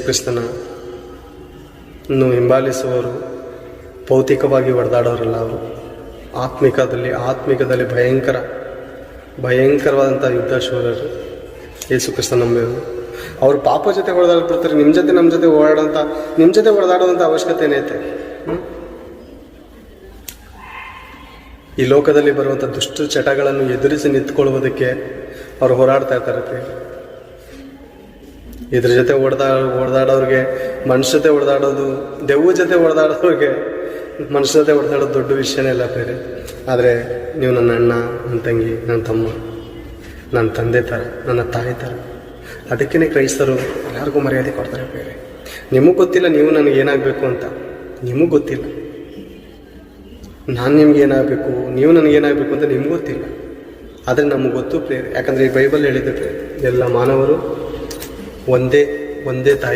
ಕ್ರಿಸ್ತನ ನ್ನು ಹಿಂಬಾಲಿಸುವವರು, ಭೌತಿಕವಾಗಿ ಹೊಡೆದಾಡೋರಲ್ಲ ಅವರು ಆತ್ಮಿಕದಲ್ಲಿ ಆತ್ಮಿಕದಲ್ಲಿ ಭಯಂಕರ, ಭಯಂಕರವಾದಂಥ ಯುದ್ಧ ಶೂರರು ಯೇಸು ಕ್ರಿಸ್ತ ನಂಬಿರು ಅವರು ಪಾಪ ಜೊತೆ ಹೊಡೆದಾಡ್ಬಿಡ್ತಾರೆ ನಿಮ್ಮ ಜೊತೆ ನಮ್ಮ ಜೊತೆ ಓಡಾಡೋಂಥ ನಿಮ್ಮ ಜೊತೆ ಹೊಡೆದಾಡುವಂಥ ಅವಶ್ಯಕತೆ ಏನೈತೆ? ಈ ಲೋಕದಲ್ಲಿ ಬರುವಂಥ ದುಷ್ಟ ಚಟಗಳನ್ನು ಎದುರಿಸಿ ನಿಂತ್ಕೊಳ್ಳುವುದಕ್ಕೆ ಅವರು ಹೋರಾಡ್ತಾ ಇರ್ತಾರೆ. ಇದ್ರ ಜೊತೆ ಓಡ್ದಾ, ಓಡ್ದಾಡೋರಿಗೆ, ಮನುಷ್ಯ ಜೊತೆ ಓಡ್ದಾಡೋದು ದೆವ್ವ ಜೊತೆ ಹೊಡೆದಾಡೋರಿಗೆ ಮನುಷ್ಯ ಜೊತೆ ಓಡ್ದಾಡೋದು ದೊಡ್ಡ ವಿಷಯನೇ ಇಲ್ಲ ಬೇರೆ. ಆದರೆ ನೀವು ನನ್ನ ಅಣ್ಣ, ನನ್ನ ತಂಗಿ, ನನ್ನ ತಮ್ಮ, ನನ್ನ ತಂದೆ ಥರ ನನ್ನ ತಾಯಿ ಥರ ಅದಕ್ಕೇ ಕ್ರೈಸ್ತರು ಎಲ್ಲರಿಗೂ ಮರ್ಯಾದೆ ಕೊಡ್ತಾರೆ ಬೇರೆ. ನಿಮಗೆ ಗೊತ್ತಿಲ್ಲ ನೀವು ನನಗೆ ಏನಾಗಬೇಕು ಅಂತ. ನಿಮಗೆ ಗೊತ್ತಿಲ್ಲ. ನಾನು ನಿಮ್ಗೆ ಏನಾಗಬೇಕು, ನೀವು ನನಗೆ ಏನಾಗಬೇಕು ಅಂತ ನಿಮ್ಗೆ ಗೊತ್ತಿಲ್ಲ. ಆದರೆ ನಮಗೆ ಗೊತ್ತು ಪ್ರೇರೆ ಯಾಕಂದರೆ ಈ ಬೈಬಲ್ ಹೇಳಿದೆ ಎಲ್ಲ ಮಾನವರು ಒಂದೇ ಒಂದೇ ತಾಯಿ